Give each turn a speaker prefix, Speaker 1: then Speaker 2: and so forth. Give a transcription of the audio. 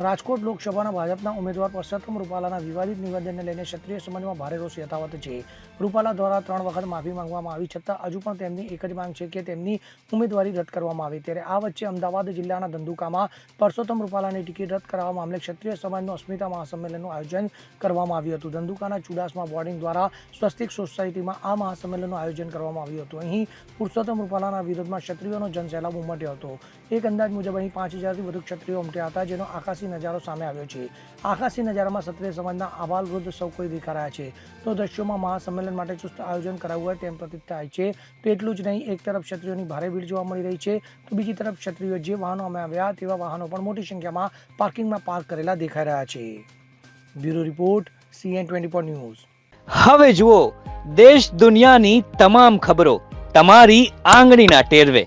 Speaker 1: રાજકોટ લોકસભાના ભાજપના ઉમેદવાર પરસોત્તમ રૂપાલાના વિવાદિત નિવેદનને લઈને ક્ષત્રિય સમાજમાં ભારે રોષ યથાવત છે. રૂપાલા દ્વારા ત્રણ વખત માફી માંગવામાં આવી છતાં હજુ પણ તેમની એક જ માંગ છે કે તેમની ઉમેદવારી રદ કરવામાં આવે. ત્યારે આ વચ્ચે અમદાવાદ જિલ્લાના ધંધુકામાં પરસોત્તમ રૂપાલાની ટિકિટ રદ કરાવવા મામલે ક્ષત્રિય સમાજનું અસ્મિતા મહાસંમેલનનું આયોજન કરવામાં આવ્યું હતું. ધંધુકાના ચુડાસમા બોર્ડિંગ દ્વારા સ્વસ્તિક સોસાયટીમાં આ મહાસંમેલનનું આયોજન કરવામાં આવ્યું હતું. અહીં પુરુષોત્તમ રૂપાલાના વિરોધમાં ક્ષત્રિયોનો જનસેલાબ ઉમટ્યો હતો. એક અંદાજ મુજબ અહીં પાંચ હજારથી વધુ ક્ષત્રિયો ઉમટ્યા હતા, જેનો આકાશી નજારો સામે આવ્યો છે. આકાશી નજારામાં ક્ષત્રિય સમાજના આબાલ વૃદ્ધ સૌ કોઈ દેખાઈ રહ્યા છે. તો દ્રશ્યોમાં મહાસંમેલન માટે ચુસ્ત આયોજન કરાવ્યું હોય તેમ પ્રતીત થાય છે. તો એટલું જ નહીં, એક તરફ ક્ષત્રિયોની ભારે ભીડ જોવા મળી રહી છે, તો બીજી તરફ ક્ષત્રિયો જે વાહનો અમે આવ્યા તેવા વાહનો પણ મોટી સંખ્યામાં પાર્કિંગમાં પાર્ક કરેલા દેખાઈ રહ્યા છે. Bureau report, CN twenty news.
Speaker 2: હવે જુઓ, દેશ દુનિયાની તમામ ખબરો, તમારી આંગળીના ટેરવે.